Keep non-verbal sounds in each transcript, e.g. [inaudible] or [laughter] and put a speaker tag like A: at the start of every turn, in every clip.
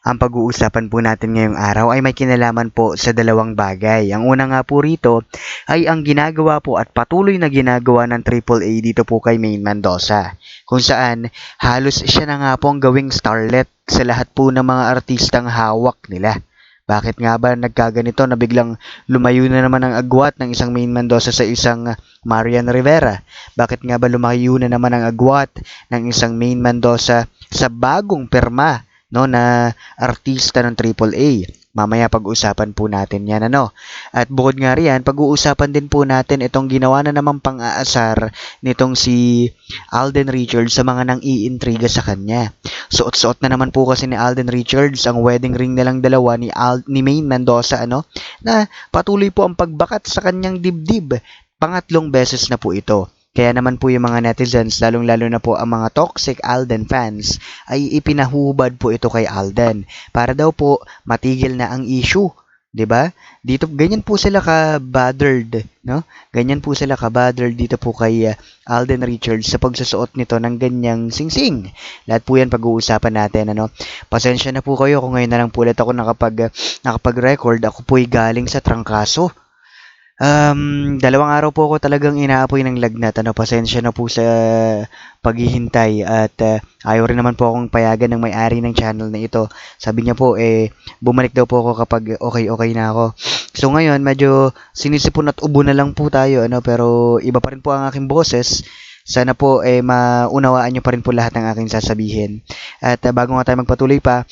A: Ang pag-uusapan po natin ngayong araw ay may kinalaman po sa dalawang bagay. Ang una nga po rito ay ang ginagawa po at patuloy na ginagawa ng AAA dito po kay Maine Mendoza. Kung saan halos siya na nga po ang gawing starlet sa lahat po ng mga artistang hawak nila. Bakit nga ba nagkaganito na biglang lumayo na naman ang agwat ng isang Maine Mendoza sa isang Marian Rivera? Bakit nga ba lumayo na naman ang agwat ng isang Maine Mendoza sa bagong perma no na artista ng AAA. Mamaya pag-usapan po natin yan ano. At bukod nga riyan, pag-uusapan din po natin itong ginawa na naman pang-aasar nitong si Alden Richards sa mga nang iintriga sa kanya. Suot-suot na naman po kasi ni Alden Richards ang wedding ring nilang dalawa ni, Al ni Maine Mendoza ano na patuloy po ang pagbakat sa kanyang dibdib. Pangatlong beses na po ito. Kaya naman po yung mga netizens, lalong-lalo na po ang mga toxic Alden fans, ay ipinahubad po ito kay Alden para daw po matigil na ang issue. 'di ba? Dito ganyan po sila ka bothered, no? Ganyan po sila ka bothered dito po kay uh, Alden Richards sa pagsusuot nito ng ganyang singsing. Lahat po 'yan pag-uusapan natin, ano. Pasensya na po kayo kung ngayon na lang po ulit ako nakapag uh, nakapag-record. Ako po ay galing sa trangkaso. Um, dalawang araw po ako talagang inaapoy ng lagnat. Ano, pasensya na po sa paghihintay at uh, ayaw rin naman po akong payagan ng may-ari ng channel na ito. Sabi niya po, eh, bumalik daw po ako kapag okay-okay na ako. So ngayon, medyo sinisipon at ubo na lang po tayo, ano, pero iba pa rin po ang aking boses. Sana po eh maunawaan niyo pa rin po lahat ng aking sasabihin. At uh, bago nga tayo magpatuloy pa,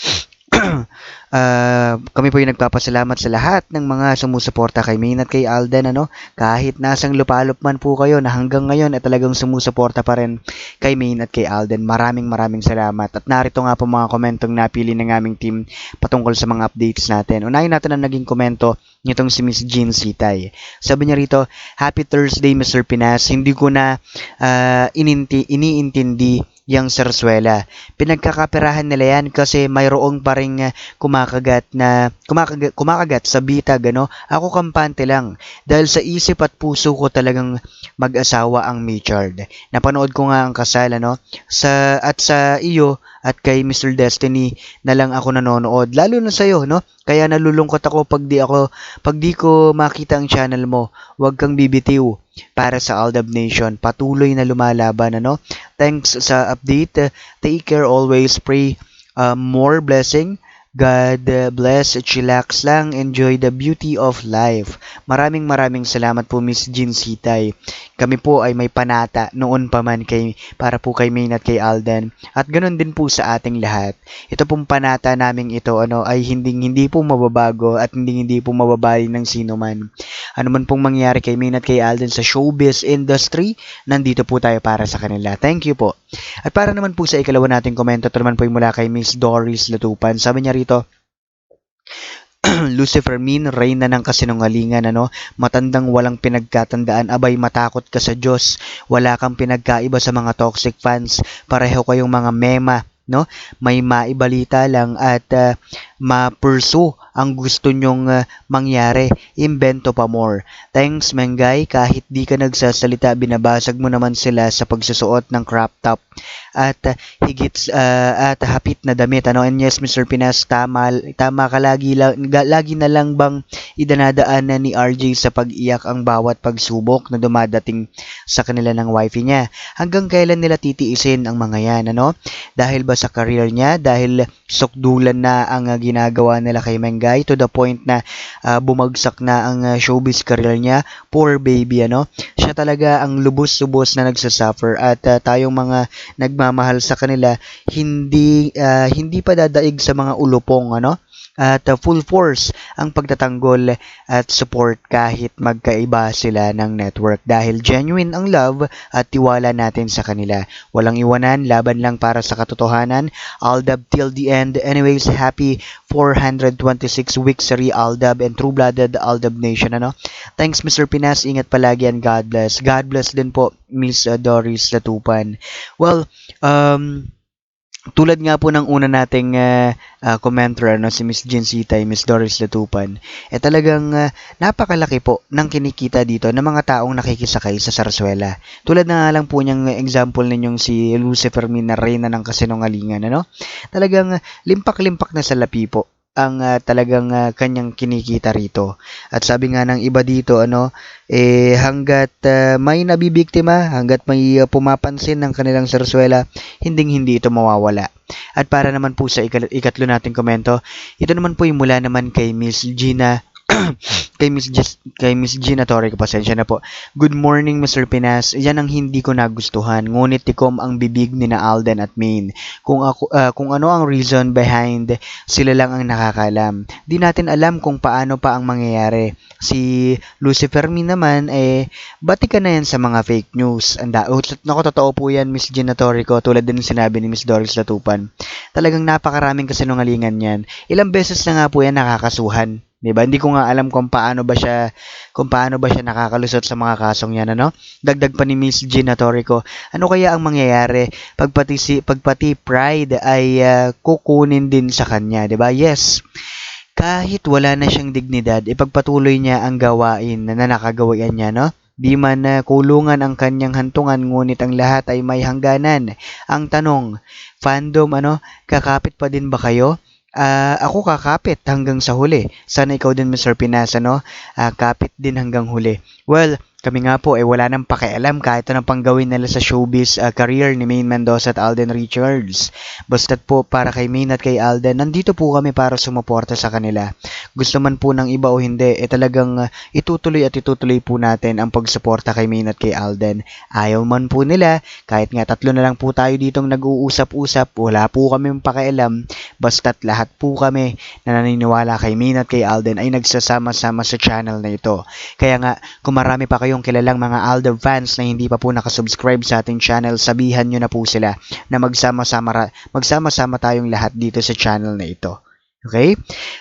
A: uh, [clears throat] kami po yung nagpapasalamat sa lahat ng mga sumusuporta kay Maine at kay Alden ano? Kahit nasang lupalop man po kayo na hanggang ngayon ay talagang sumusuporta pa rin kay Maine at kay Alden. Maraming maraming salamat. At narito nga po mga komentong napili ng aming team patungkol sa mga updates natin. Unahin natin ang naging komento nitong si Miss Jean Sitay. Sabi niya rito Happy Thursday Mr. Pinas. Hindi ko na uh, ininti, iniintindi yang Sarsuela. Pinagkakaperahan nila yan kasi mayroong pa rin kumakagat na kumakagat, kumakagat sa bitag ano. Ako kampante lang dahil sa isip at puso ko talagang mag-asawa ang Richard. Napanood ko nga ang kasal ano sa at sa iyo at kay Mr. Destiny na lang ako nanonood lalo na sa iyo no. Kaya nalulungkot ako pag di ako pag di ko makita ang channel mo. Huwag kang bibitiw para sa Aldab Nation. Patuloy na lumalaban ano. Thanks sa update. Take care always. Pray uh, more blessing. God bless, chillax lang, enjoy the beauty of life. Maraming maraming salamat po Miss Jean Sitay. Kami po ay may panata noon pa man kay, para po kay Maine at kay Alden. At ganoon din po sa ating lahat. Ito pong panata naming ito ano, ay hindi, hindi po mababago at hindi, hindi po mababali ng sino man. Ano man pong mangyari kay Maine at kay Alden sa showbiz industry, nandito po tayo para sa kanila. Thank you po. At para naman po sa ikalawa nating komento, ito naman po yung mula kay Miss Doris Latupan. Sabi niya rito, [clears throat] Lucifer Min, reyna ng kasinungalingan, ano? Matandang walang pinagkatandaan, abay matakot ka sa Diyos. Wala kang pinagkaiba sa mga toxic fans. Pareho kayong mga mema, no? May maibalita lang at uh, ma-pursue ang gusto nyong uh, mangyari. Invento pa more. Thanks, Mengay. Kahit di ka nagsasalita, binabasag mo naman sila sa pagsusuot ng crop top at uh, higit uh, at hapit na damit. Ano? And yes, Mr. Pinas, tama, tama ka lagi, lagi na lang bang idanadaan na ni RJ sa pag-iyak ang bawat pagsubok na dumadating sa kanila ng wife niya. Hanggang kailan nila titiisin ang mga yan, ano? Dahil ba sa career niya? Dahil sukdulan na ang uh, ginagawa nila kay Mengay to the point na ah, bumagsak na ang ah, showbiz career niya. Poor baby, ano? Siya talaga ang lubos-lubos na nagsasuffer at ah, tayong mga nagmamahal sa kanila hindi ah, hindi pa dadaig sa mga ulupong, ano? At ah, full force ang pagtatanggol at support kahit magkaiba sila ng network dahil genuine ang love at tiwala natin sa kanila. Walang iwanan, laban lang para sa katotohanan. Aldab till the end. Anyways, happy 426 weeksary Aldab and true-blooded Aldab Nation. Ano? Thanks Mr. Pinas. Ingat palagi and God bless. God bless din po Miss uh, Doris Latupan. Well, um, tulad nga po ng una nating uh, uh, commenter no si Miss Jean Sitay, Miss Doris Latupan, eh talagang uh, napakalaki po ng kinikita dito ng mga taong nakikisakay sa Sarsuela. Tulad na lang po niyang example ninyong si Lucifer Min na reyna ng kasinungalingan, ano? Talagang limpak-limpak na salapi po ang uh, talagang uh, kanyang kinikita rito. At sabi nga ng iba dito, ano, eh hanggat uh, may nabibiktima, hanggat may uh, pumapansin ng kanilang sarsuela, hinding-hindi ito mawawala. At para naman po sa ikat ikatlo nating komento, ito naman po yung mula naman kay Miss Gina [clears throat] kay Miss Jess, kay Miss Gina Torre, pasensya na po. Good morning, Mr. Pinas. Yan ang hindi ko nagustuhan. Ngunit tikom ang bibig ni na Alden at Maine. Kung ako uh, kung ano ang reason behind, sila lang ang nakakalam. Di natin alam kung paano pa ang mangyayari. Si Lucifer Min naman eh bati na yan sa mga fake news. Anda, oh, nako totoo po yan, Miss Gina Torre ko, tulad din sinabi ni Miss Doris Latupan. Talagang napakaraming kasinungalingan yan. Ilang beses na nga po yan nakakasuhan. 'Di ba? Hindi ko nga alam kung paano ba siya kung paano ba siya nakakalusot sa mga kasong 'yan ano. Dagdag pa ni Miss Gina Torrico, ano kaya ang mangyayari pag pati si pag pati pride ay uh, kukunin din sa kanya, 'di ba? Yes. Kahit wala na siyang dignidad, ipagpatuloy niya ang gawain na nakagawian niya, no? Di man uh, kulungan ang kanyang hantungan, ngunit ang lahat ay may hangganan. Ang tanong, fandom ano, kakapit pa din ba kayo? Ah, ako kakapit hanggang sa huli. Sana ikaw din Mr. Pinas ano, ah, kapit din hanggang huli. Well, kami nga po ay eh, wala nang pakialam kahit anong pang gawin nila sa showbiz uh, career ni Maine Mendoza at Alden Richards. Basta't po para kay Maine at kay Alden, nandito po kami para sumuporta sa kanila. Gusto man po ng iba o hindi, eh talagang uh, itutuloy at itutuloy po natin ang pagsuporta kay Maine at kay Alden. Ayaw man po nila, kahit nga tatlo na lang po tayo ditong nag-uusap-usap, wala po kami pakialam, basta't lahat po kami na naniniwala kay Maine at kay Alden ay nagsasama-sama sa channel na ito. Kaya nga, kung marami pa kayong kilalang mga Aldo fans na hindi pa po nakasubscribe sa ating channel, sabihan nyo na po sila na magsama-sama, magsama-sama tayong lahat dito sa channel na ito. Okay?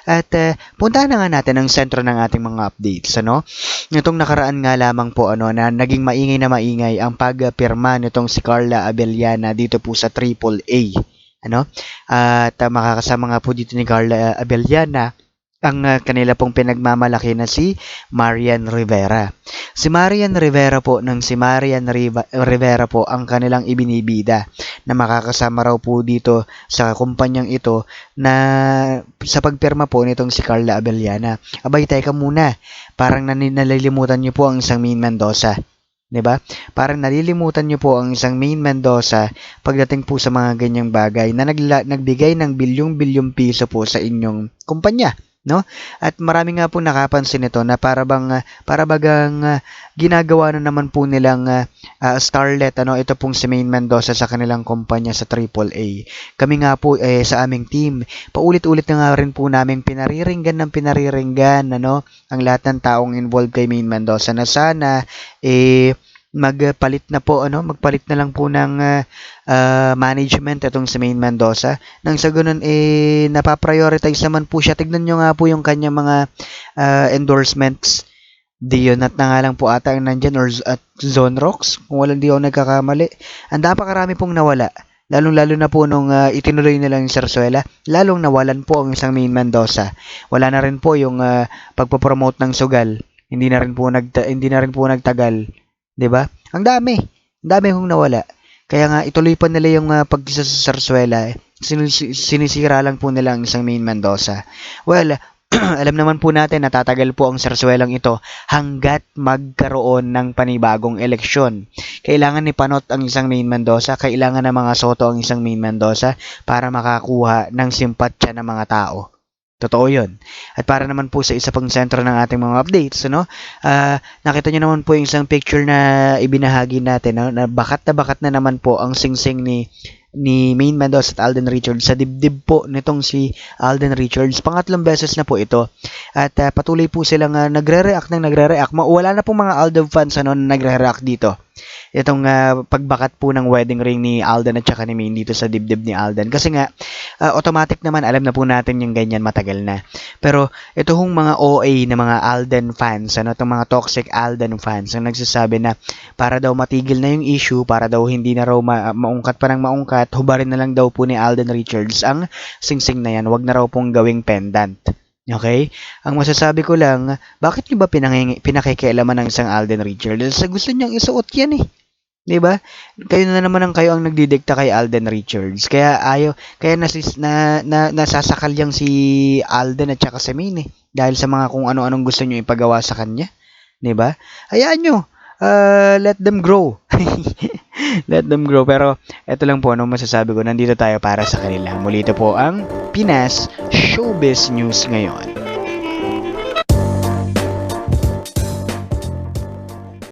A: At uh, puntahan na nga natin ang sentro ng ating mga updates, ano? Nitong nakaraan nga lamang po ano na naging maingay na maingay ang pagpirma nitong si Carla Abellana dito po sa AAA, ano? At uh, makakasama nga po dito ni Carla Abellana ang uh, kanila pong pinagmamalaki na si Marian Rivera. Si Marian Rivera po, nang si Marian Riva, Rivera po ang kanilang ibinibida na makakasama raw po dito sa kumpanyang ito na sa pagpirma po nitong si Carla Abellana. Abay, teka muna, parang nalilimutan niyo po ang isang Main Mendoza. 'di ba? Parang nalilimutan niyo po ang isang Main Mendoza pagdating po sa mga ganyang bagay na nagla- nagbigay ng bilyong-bilyong piso po sa inyong kumpanya no? At marami nga po nakapansin ito na para bang para bagang uh, ginagawa na naman po nilang uh, starlet ano ito pong si Main Mendoza sa kanilang kumpanya sa AAA. Kami nga po eh, sa aming team, paulit-ulit na nga rin po namin pinariringgan ng pinariringgan ano ang lahat ng taong involved kay Main Mendoza na sana eh magpalit na po ano, magpalit na lang po ng uh, management itong si Main Mendoza. Nang sa ganun eh napaprioritize naman po siya. Tignan niyo nga po yung kanyang mga uh, endorsements. Dionat na nga lang po ata ang nandyan or at Zone Rocks kung walang di ako nagkakamali. Ang napakarami pong nawala. Lalong-lalo na po nung uh, itinuloy nila yung Sarsuela, lalong nawalan po ang isang Main Mendoza. Wala na rin po yung uh, pagpo-promote ng sugal. Hindi na rin po nag hindi na rin po nagtagal 'Di ba? Ang dami. Ang dami kong nawala. Kaya nga ituloy pa nila yung uh, pagkisa sa Sarsuela. Eh. sinisira lang po nila ang isang main Mendoza. Well, [clears throat] alam naman po natin na tatagal po ang sarsuelang ito hanggat magkaroon ng panibagong eleksyon. Kailangan ni Panot ang isang main Mendoza, kailangan ng mga Soto ang isang main Mendoza para makakuha ng simpatya ng mga tao. Totoo yun. At para naman po sa isa pang sentro ng ating mga updates, ano, ah, nakita nyo naman po yung isang picture na ibinahagi natin, no, na bakat na bakat na naman po ang singsing ni ni Main Mendoza at Alden Richards sa dibdib po nitong si Alden Richards. Pangatlong beses na po ito. At ah, patuloy po silang ah, nagre-react ng nagre-react. Wala na pong mga Alden fans ano, na nagre-react dito itong ah, pagbakat po ng wedding ring ni Alden at saka ni Main dito sa dibdib ni Alden. Kasi nga, ah, automatic naman, alam na po natin yung ganyan matagal na. Pero ito hong mga OA na mga Alden fans, ano, itong mga toxic Alden fans, ang nagsasabi na para daw matigil na yung issue, para daw hindi na raw ma- maungkat pa ng maungkat, hubarin na lang daw po ni Alden Richards ang singsing na yan, wag na raw pong gawing pendant. Okay? Ang masasabi ko lang, bakit nyo ba pinangingi, pinakikialaman ng isang Alden Richards? Sa gusto niyang isuot yan eh. 'Di ba? Kayo na naman ang kayo ang nagdidikta kay Alden Richards. Kaya ayaw, kaya nasis, na, na, nasasakal yang si Alden at saka si Maine eh. Dahil sa mga kung ano-anong gusto niyo ipagawa sa kanya. 'Di ba? Hayaan nyo. Uh, let them grow. [laughs] [laughs] let them grow. Pero ito lang po ano masasabi ko. Nandito tayo para sa kanila. Muli ito po ang Pinas Showbiz News ngayon.